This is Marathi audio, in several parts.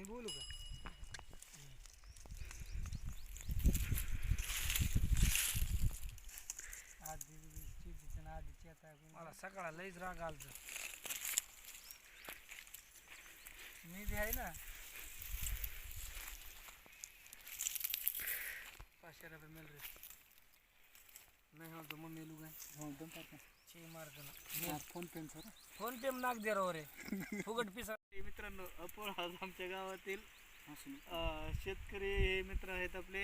मी बोलू का? आधी चिडीचं ना आधी चेता मला सकाळा लईच राग आलत. मी बी आहे ना. पाचशे रुपये रे नाही हो तो मम्मी लुगा हो दम पाहत ची मार्क ना PhonePe sir PhonePe नाक दे रो. रे फुकट पिसा. मित्रांनो अपोळ आज आमच्या गावातील शेतकरी हे मित्र आहेत आपले.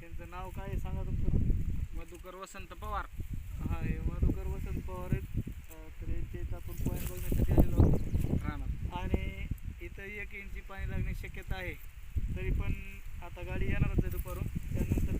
त्यांचं नाव काय आहे सांगा तुमचं? मधुकर वसंत पवार. हा हे मधुकर वसंत पवार आहेत. तर यांच्या इथं आपण पॉईंट बघण्यासाठी आलेलो आहोत. राहणार. आणि इथं एक इंची पाणी लागण्याची शक्यता आहे. तरी पण आता गाडी येणारच आहे दुपारून. त्यानंतर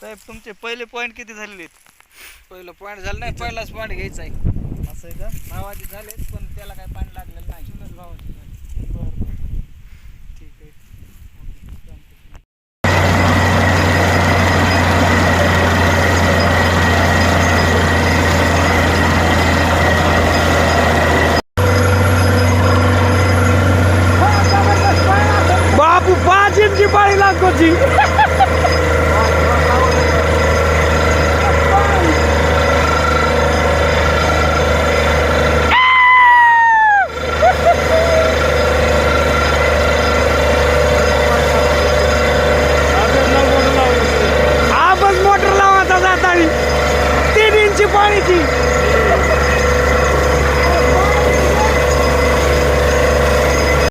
साहेब तुमचे पहिले पॉईंट किती झालेले आहेत? पहिलं पॉईंट झालं नाही पहिलाच पॉईंट घ्यायचा आहे. असं आहे का? भावाचे झाले पण त्याला काय पाणी लागलेलं नाही. जुनच भावाचे ठीक आहे. ओके चालतंय. बापू पाच इंची पाळी लागतो पाणी ती